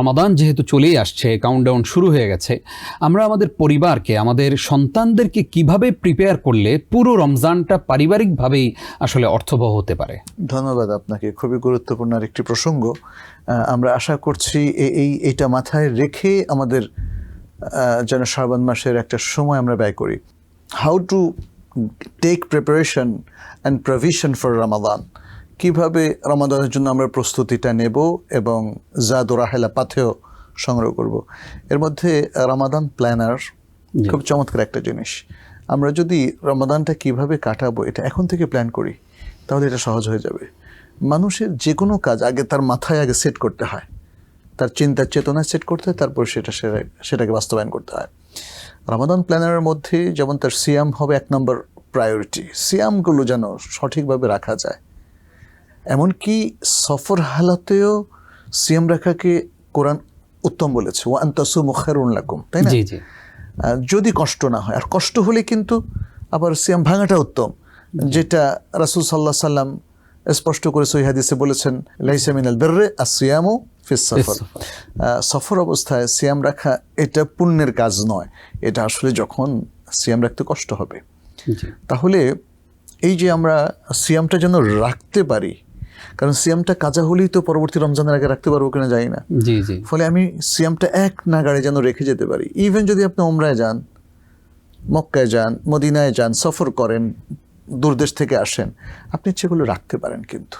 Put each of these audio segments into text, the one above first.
রমাদান যেহেতু চলেই আসছে কাউন্টডাউন শুরু হয়ে গেছে, আমরা আমাদের পরিবারকে, আমাদের সন্তানদেরকে কীভাবে প্রিপেয়ার করলে পুরো রমজানটা পারিবারিকভাবেই আসলে অর্থবহ হতে পারে? ধন্যবাদ আপনাকে, খুবই গুরুত্বপূর্ণ আরেকটি প্রসঙ্গ। আমরা আশা করছি এই, এইটা মাথায় রেখে আমাদের যেন শ্রাবণ মাসের একটা সময় আমরা ব্যয় করি। How to take preparation and provision for Ramadan কীভাবে রমাদানের জন্য আমরা প্রস্তুতিটা নেব এবং জাদু রাহেলা পাথেও সংগ্রহ করব? এর মধ্যে রমাদান প্ল্যানার খুব চমৎকার একটা জিনিস। আমরা যদি রমাদানটা কীভাবে কাটাবো এটা এখন থেকে প্ল্যান করি তাহলে এটা সহজ হয়ে যাবে। মানুষের যে কোনো কাজ আগে তার মাথায় আগে সেট করতে হয়। তার চিন্তার চেতনা সেট করতে হয় তারপর সেটা সেটা- সেটাকে বাস্তবায়ন করতে হয়। রমাদান প্ল্যানারের মধ্যে যেমন তার সিয়াম হবে এক নম্বর প্রায়োরিটি সিয়ামগুলো যেন সঠিকভাবে রাখা যায়। এমনকি সফর হালাতেও সিয়াম রাখাকে কোরআন উত্তম বলেছে ও আন্তাসু মুখারুন লাকুম তাই না? যদি কষ্ট না হয় আর কষ্ট হলে কিন্তু আবার সিয়াম ভাঙাটা উত্তম। যেটা রাসুল সাল্লাহ সাল্লাম স্পষ্ট করে হাদিসে বলেছেন লাইসা মিনাল বেররে আর সিয়ামও ফিস সফর। সফর। অবস্থায় সিয়াম রাখা এটা পুণ্যের কাজ নয় এটা আসলে যখন সিয়াম রাখতে কষ্ট হবে। তাহলে এই যে আমরা সিয়ামটা যেন রাখতে পারি কারণ সিয়ামটা কাজা হলেই তো পরবর্তী রমজানের আগে রাখতে পারব কিনা জানি না। জি জি। ফলে আমি সিয়ামটা এক নাগাড়ে যেন রেখে যেতে পারি। ইভেন যদি আপনি ওমরায় যান মক্কায় যান মদিনায় যান সফর করেন দূরদেশ থেকে আসেন আপনি সেগুলো রাখতে পারেন কিন্তু।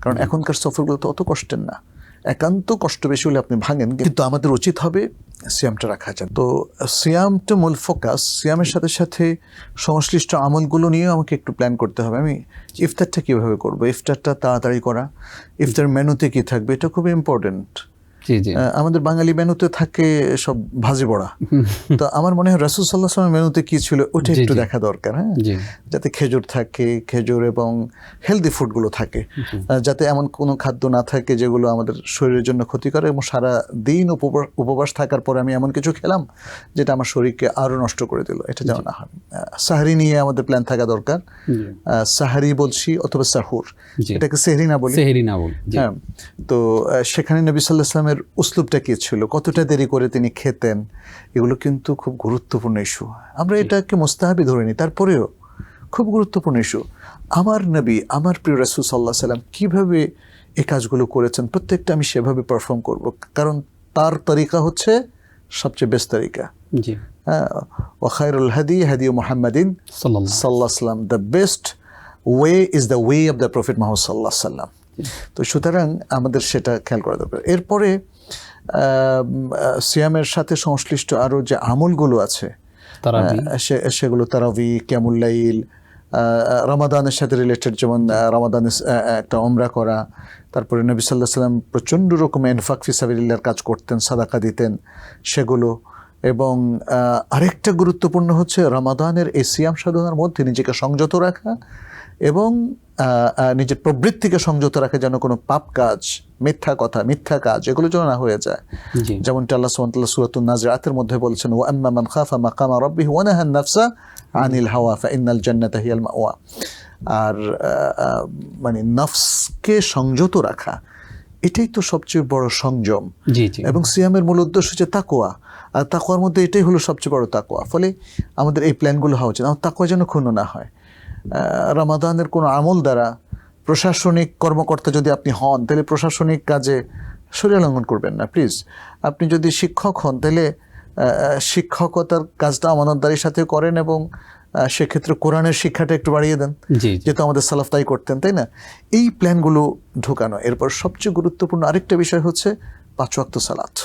কারণ এখনকার সফরগুলো তো অত কষ্টের না। একান্ত কষ্ট বেশি হলে আপনি ভাঙেন কিন্তু আমাদের উচিত হবে সিয়ামটা রাখা যায় তো সিয়ামটা মূল ফোকাস সিয়ামের সাথে সাথে সংশ্লিষ্ট আমলগুলো নিয়েও আমাকে একটু প্ল্যান করতে হবে। আমি ইফতারটা কীভাবে করব? ইফতারটা তাড়াতাড়ি করা ইফতার মেনুতে কী থাকবে? এটা খুব আহ, আমাদের বাঙালি মেনুতে থাকে সব ভাজি বড়া। তো আমার মনে হয় রাসুল সাল্লাহ সাল্লামের মেনুতে কি ছিল ওটা একটু দেখা দরকার হ্যাঁ? যাতে খেজুর থাকে খেজুর এবং হেলদি ফুডগুলো থাকে। যাতে এমন কোনো খাদ্য না থাকে যেগুলো আমাদের শরীরের জন্য ক্ষতিকর এবং সারা দিন উপবাস থাকার পরে আমি এমন কিছু খেলাম যেটা আমার শরীরকে আরও নষ্ট করে দিল এটা যেন না হয়। সাহারি নিয়ে আমাদের প্ল্যান থাকা দরকার। সাহারি বলছি অথবা সাহুর। এটাকে সেহরি না বলি। সেহেরি না বল হ্যাঁ তো সেখানে নবী সাল্লাহ ইসলামের উসলুবটা কি ছিল? কতটা দেরি করে তিনি খেতেন? এগুলো কিন্তু খুব গুরুত্বপূর্ণ ইস্যু। আমরা এটাকে মোস্তাহাবি ধরে নিই। তারপরেও খুব গুরুত্বপূর্ণ ইস্যু। আমার নবী আমার প্রিয় রাসুল সাল্লাহ সাল্লাম কীভাবে এই কাজগুলো করেছেন? প্রত্যেকটা আমি সেভাবে পারফর্ম করব। কারণ তার তরিকা হচ্ছে সবচেয়ে বেস্ট তরিকা। হ্যাঁ ওয়াখাইরুল হাদি হাদি মোহাম্মদিন সাল্লাহ সাল্লাম। The best way is the way of the prophet Muhammad সাল্লাহ সাল্লাম। তো সুতরাং আমাদের সেটা খেয়াল করা দরকার। এরপরে সিয়ামের সাথে সংশ্লিষ্ট আরও যে আমলগুলো আছে সেগুলো তারাবি ক্যামুল্লাইল রমাদানের সাথে রিলেটেড যেমন রমাদানে একটা ওমরা করা তারপরে নবী সাল্লাহ সাল্লাম প্রচণ্ড রকম এনফাক ফিসাবিল্লার কাজ করতেন সাদাকা দিতেন সেগুলো। এবং আরেকটা গুরুত্বপূর্ণ হচ্ছে রমাদানের এই সিয়াম সাধনার মধ্যে নিজেকে সংযত রাখা এবং নিজের প্রবৃত্তিকে সংযত রাখা যেন কোনো পাপ কাজ মিথ্যা কথা মিথ্যা কাজ এগুলো যেন না হয়ে যায়। জি। যেমনটা আল্লাহ সুবহানাহু সুরাতুন নাজিআতের মধ্যে বলছেন ওয়া আম্মা মান খাফা মাকামা রাব্বিহি ওয়া নাহা নাফসা আনিল হাওয়া ফাইন্নাল জান্নাতা হিয়াল মাওয়া। আর মানে নফসকে সংযত রাখা এটাই তো সবচেয়ে বড় সংযম। এবং সিয়ামের মূল উদ্দেশ্য হচ্ছে তাকোয়া আর তাকোয়ার মধ্যে এটাই হলো সবচেয়ে বড় তাকোয়া ফলে আমাদের এই প্ল্যানগুলো হওয়া উচিত। আমার তাকোয়া যেন ক্ষুণ্ণ না হয়। রামাদানের কোনো আমল দ্বারা প্রশাসনিক কর্মকর্তা যদি আপনি হন তাহলে প্রশাসনিক কাজে শরীর লঙ্ঘন করবেন না প্লিজ আপনি যদি শিক্ষক হন তাহলে শিক্ষকতার কাজটা আমানতদারির সাথে করেন এবং সেক্ষেত্রে কোরআনের শিক্ষাটা একটু বাড়িয়ে দেন। যেহেতু আমাদের সালাফ তাই করতেন তাই না? এই প্ল্যানগুলো ঢোকানো। এরপর সবচেয়ে গুরুত্বপূর্ণ আরেকটা বিষয় হচ্ছে পাঁচ ওয়াক্ত সালাত।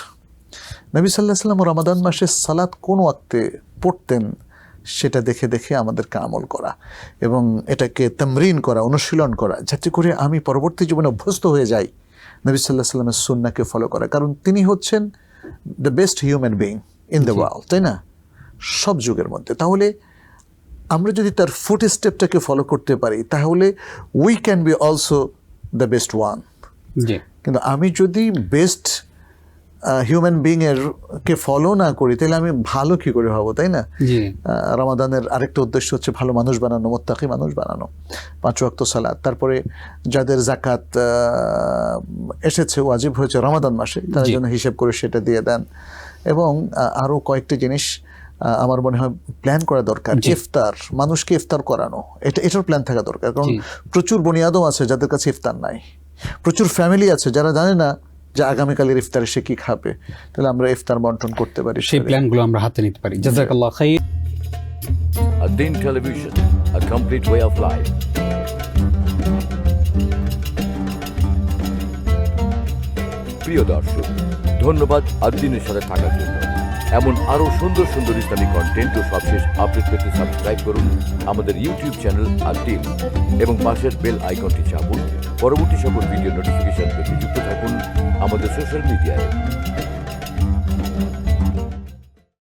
নবী সাল্লাহ সাল্লাম রমাদান মাসে সালাত কোন ওয়াক্তে পড়তেন? সেটা দেখে দেখে আমাদেরকে আমল করা এবং এটাকে তামরিন করা অনুশীলন করা যাতে করে আমি পরবর্তী জীবনে অভ্যস্ত হয়ে যাই। নবী সাল্লাহ সাল্লামের সুন্নাকে ফলো করা। কারণ তিনি হচ্ছেন the best human being in the world তাই না? সব যুগের মধ্যে। তাহলে আমরা যদি তার ফুট স্টেপটাকে ফলো করতে পারি তাহলে we can be also the best one কিন্তু আমি যদি বেস্ট হিউম্যান বিং এর কে ফলো না করি তাহলে আমি ভালো কি করে হব তাই না? রমাদানের আরেকটা উদ্দেশ্য হচ্ছে ভালো মানুষ বানানো মোত্তাকি মানুষ বানানো পাঁচ ওয়াক্ত সালাদ তারপরে যাদের জাকাত এসেছে ওয়াজিব হয়েছে রমাদান মাসে তার। জন্য হিসেব করে সেটা দিয়ে দেন। এবং আহ, আরও কয়েকটি জিনিস আমার মনে হয় প্ল্যান করা দরকার। ইফতার মানুষকে ইফতার করানো এটা এটার প্ল্যান থাকা দরকার। কারণ প্রচুর বুনিয়াদও আছে যাদের কাছে ইফতার নাই প্রচুর ফ্যামিলি আছে যারা জানে না যে আগামীকালের ইফতারে সে কি খাবে? তাহলে আমরা ইফতার বন্টন করতে পারি সেই প্ল্যানগুলো আমরা হাতে নিতে পারি। জাজাকাল্লাহ খাই Adin Television, a complete way of life. প্রিয় দর্শক ধন্যবাদ আদ্দিনের সাথে থাকার জন্য। এমন আরও সুন্দর সুন্দর ইসলামিক কন্টেন্ট ও সবশেষ আপডেট পেতে সাবস্ক্রাইব করুন আমাদের ইউটিউব চ্যানেল আদ্দিন এবং পাশের বেল আইকনটি চাপুন। পরবর্তী সকল ভিডিও নোটিফিকেশন পেতে যুক্ত থাকুন আমাদের সোশ্যাল মিডিয়ায়